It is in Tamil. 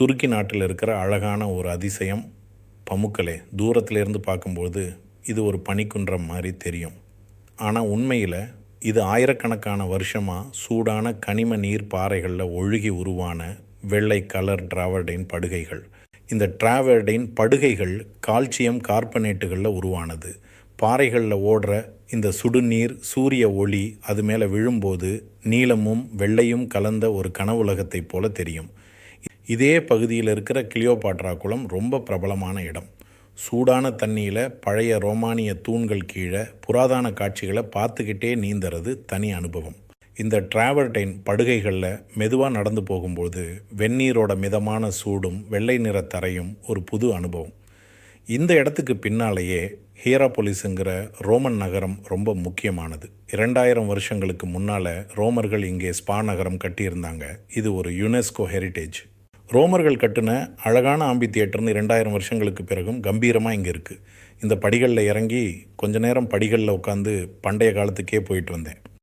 துருக்கி நாட்டில் இருக்கிற அழகான ஒரு அதிசயம் பமுக்கலே தூரத்திலேருந்து பார்க்கும்போது இது ஒரு பனிக்குன்றம் மாதிரி தெரியும். ஆனால் உண்மையில் இது ஆயிரக்கணக்கான வருஷமாக சூடான கனிம நீர் பாறைகளில் ஒழுகி உருவான வெள்ளை கலர் டிராவர்டைன் படுகைகள். இந்த டிராவர்டைன் படுகைகள் கால்சியம் கார்பனேட்டுகளில் உருவானது. பாறைகளில் ஓடுற இந்த சுடுநீர் சூரிய ஒளி அது மேலே விழும்போது நீலமும் வெள்ளையும் கலந்த ஒரு கனவுலகத்தைப் போல தெரியும். இதே பகுதியில் இருக்கிற கிளியோபாட்ரா குளம் ரொம்ப பிரபலமான இடம். சூடான தண்ணியில் பழைய ரோமானிய தூண்கள் கீழே புராதன காட்சிகளை பார்த்துக்கிட்டே நீந்தறது தனி அனுபவம். இந்த டிராவர்டைன் படுகைகளில் மெதுவாக நடந்து போகும்போது வெந்நீரோட மிதமான சூடும் வெள்ளை நிற தரையும் ஒரு புது அனுபவம். இந்த இடத்துக்கு பின்னாலேயே ஹீராபொலிஸுங்கிற ரோமன் நகரம் ரொம்ப முக்கியமானது. இரண்டாயிரம் வருஷங்களுக்கு முன்னால் ரோமர்கள் இங்கே ஸ்பா நகரம் கட்டியிருந்தாங்க. இது ஒரு யுனெஸ்கோ ஹெரிட்டேஜ். ரோமர்கள் கட்டின அழகான ஆம்பி தியேட்டர்னு இரண்டாயிரம் வருஷங்களுக்கு பிறகும் கம்பீரமாக இங்கே இருக்குது இந்த படிகளில் இறங்கி கொஞ்ச நேரம் படிகளில் உட்காந்து பண்டைய காலத்துக்கே போயிட்டு வந்தேன்.